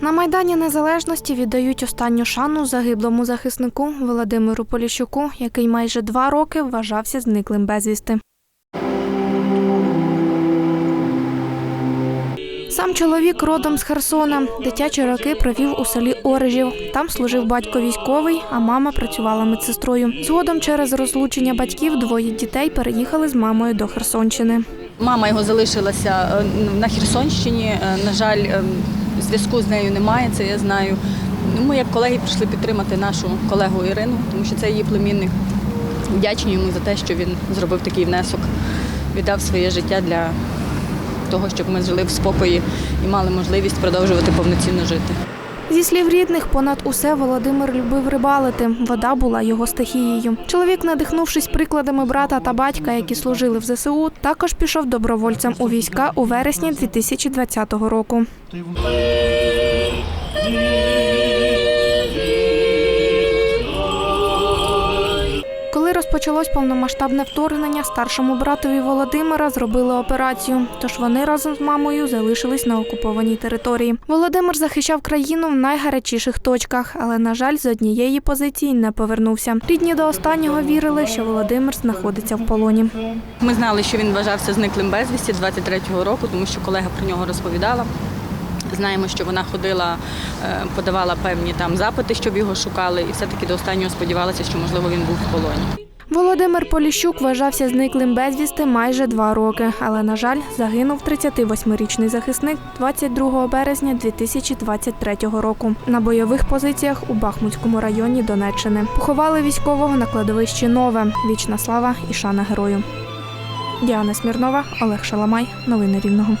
На Майдані Незалежності віддають останню шану загиблому захиснику Володимиру Поліщуку, який майже два роки вважався зниклим безвісти. Сам чоловік родом з Херсона. Дитячі роки провів у селі Орежів. Там служив батько військовий, а мама працювала медсестрою. Згодом через розлучення батьків двоє дітей переїхали з мамою до Херсонщини. Мама його залишилася е, на Херсонщині. Е, На жаль, е, зв'язку з нею немає, це я знаю. Ну, Ми як колеги прийшли підтримати нашу колегу Ірину, тому що це її племінник. Вдячні йому за те, що він зробив такий внесок, віддав своє життя для того, щоб ми жили в спокої і мали можливість продовжувати повноцінно жити. Зі слів рідних, понад усе Володимир любив рибалити. Вода була його стихією. Чоловік, надихнувшись прикладами брата та батька, які служили в ЗСУ, також пішов добровольцем у війська у вересні 2020 року. Коли розпочалось повномасштабне вторгнення, старшому братові Володимира зробили операцію. Тож вони разом з мамою залишились на окупованій території. Володимир захищав країну в найгарячіших точках, але на жаль, з однієї позиції не повернувся. Рідні до останнього вірили, що Володимир знаходиться в полоні. Ми знали, що він вважався зниклим безвісті 23-го року, тому що колега про нього розповідала. Знаємо, що вона ходила, е, подавала певні там запити, щоб його шукали, і все-таки до останнього сподівалася, що можливо він був в полоні. Володимир Поліщук вважався зниклим безвісти майже два роки, але на жаль, загинув 38-річний захисник 22 березня 2023 року на бойових позиціях у Бахмутському районі Донеччини. Поховали військового на кладовищі Нове. Вічна слава і шана герою. Діана Смірнова, Олег Шаламай. Новини Рівного.